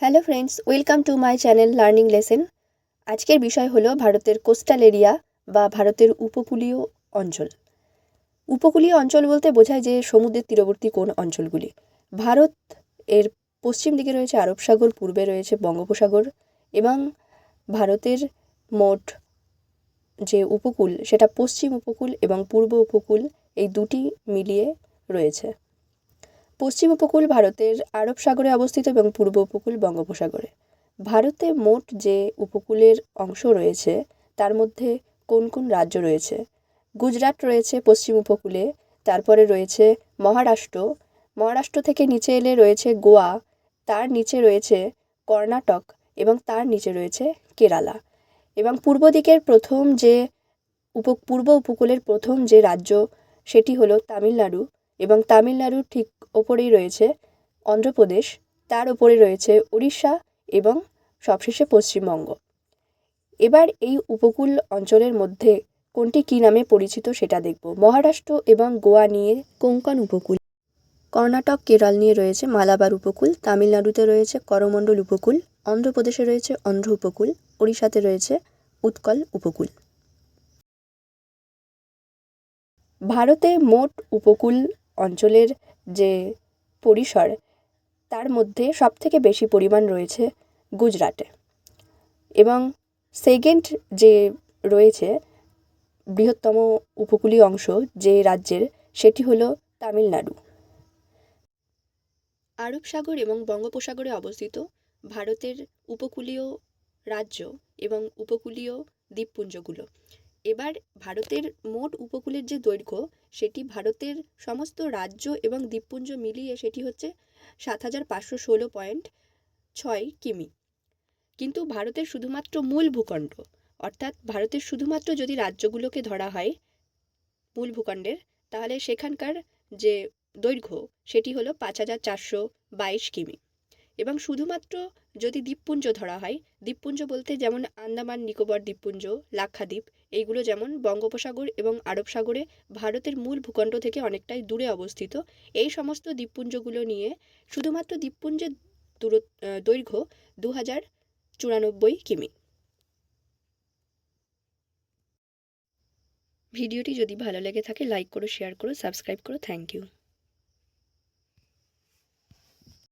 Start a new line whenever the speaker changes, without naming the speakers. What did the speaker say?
Hello friends welcome to my channel learning lesson আজকের বিষয় হলো ভারতের কোস্টাল এরিয়া বা ভারতের উপকূলীয় অঞ্চল। উপকূলীয় অঞ্চল বলতে বোঝায় যে সমুদ্রের তীরবর্তী কোন অঞ্চলগুলি। ভারত এর পশ্চিম দিকে রয়েছে আরব সাগর, পূর্বে রয়েছে বঙ্গোপসাগর এবং ভারতের মোট যে উপকূল সেটা পশ্চিম উপকূল এবং পূর্ব উপকূল এই দুটি মিলিয়ে রয়েছে। পশ্চিম উপকূল ভারতের আরব সাগরে অবস্থিত এবং পূর্ব উপকূল বঙ্গোপসাগরে। ভারতে মোট যে উপকূলের অংশ রয়েছে, তার মধ্যে কোন কোন রাজ্য রয়েছে? গুজরাট রয়েছে পশ্চিম উপকূলে, তারপরে রয়েছে মহারাষ্ট্র। মহারাষ্ট্র থেকে নিচে এলে রয়েছে গোয়া, তার নিচে রয়েছে কর্ণাটক এবং তার নিচে রয়েছে কেরালা। এবং পূর্ব দিকের প্রথম যে উপ, পূর্ব উপকূলের প্রথম যে রাজ্য, সেটি হলো তামিলনাড়ু এবং তামিলনাড়ুর ঠিক ওপরেই রয়েছে অন্ধ্রপ্রদেশ, তার ওপরে রয়েছে উড়িষ্যা এবং সবশেষে পশ্চিমবঙ্গ। এবার এই উপকূল অঞ্চলের মধ্যে কোনটি কী নামে পরিচিত সেটা দেখব। মহারাষ্ট্র এবং গোয়া নিয়ে কোঙ্কণ উপকূল, কর্ণাটক, কেরল নিয়ে রয়েছে মালাবার উপকূল, তামিলনাড়ুতে রয়েছে করমণ্ডল উপকূল, অন্ধ্রপ্রদেশে রয়েছে অন্ধ্র উপকূল, ওড়িশাতে রয়েছে উৎকল উপকূল। ভারতে মোট উপকূল অঞ্চলের যে পরিসর, তার মধ্যে সবথেকে বেশি পরিমাণ রয়েছে গুজরাটে। এবং সেকেন্ড যে রয়েছে, বৃহত্তম উপকূলীয় অংশ যে রাজ্যের, সেটি হলো তামিলনাড়ু। আরব সাগর এবং বঙ্গোপসাগরে অবস্থিত ভারতের উপকূলীয় রাজ্য এবং উপকূলীয় দ্বীপপুঞ্জগুলো। এবার ভারতের মোট উপকূলের যে দৈর্ঘ্য, সেটি ভারতের সমস্ত রাজ্য এবং দ্বীপপুঞ্জ মিলিয়ে সেটি হচ্ছে সাত হাজার পাঁচশো ষোলো পয়েন্ট ছয় কিমি। কিন্তু ভারতের শুধুমাত্র মূল ভূখণ্ড, অর্থাৎ ভারতের শুধুমাত্র যদি রাজ্যগুলোকে ধরা হয় মূল ভূখণ্ডের, তাহলে সেখানকার যে দৈর্ঘ্য, সেটি হলো পাঁচ হাজার চারশো বাইশ কিমি। এবং শুধুমাত্র যদি দ্বীপপুঞ্জ ধরা হয়, দ্বীপপুঞ্জ বলতে যেমন আন্দামান, নিকোবর দ্বীপপুঞ্জ, লাক্ষাদ্বীপ এইগুলো যেমন বঙ্গোপসাগর এবং আরব সাগরে ভারতের মূল ভূখণ্ড থেকে অনেকটাই দূরে অবস্থিত। এই সমস্ত দ্বীপপুঞ্জগুলো নিয়ে শুধুমাত্র দ্বীপপুঞ্জের দূর দৈর্ঘ্য দু হাজার চুরানব্বই কিমি। ভিডিওটি যদি ভালো লেগে থাকে, লাইক করো, শেয়ার করো, সাবস্ক্রাইব করো। Thank you.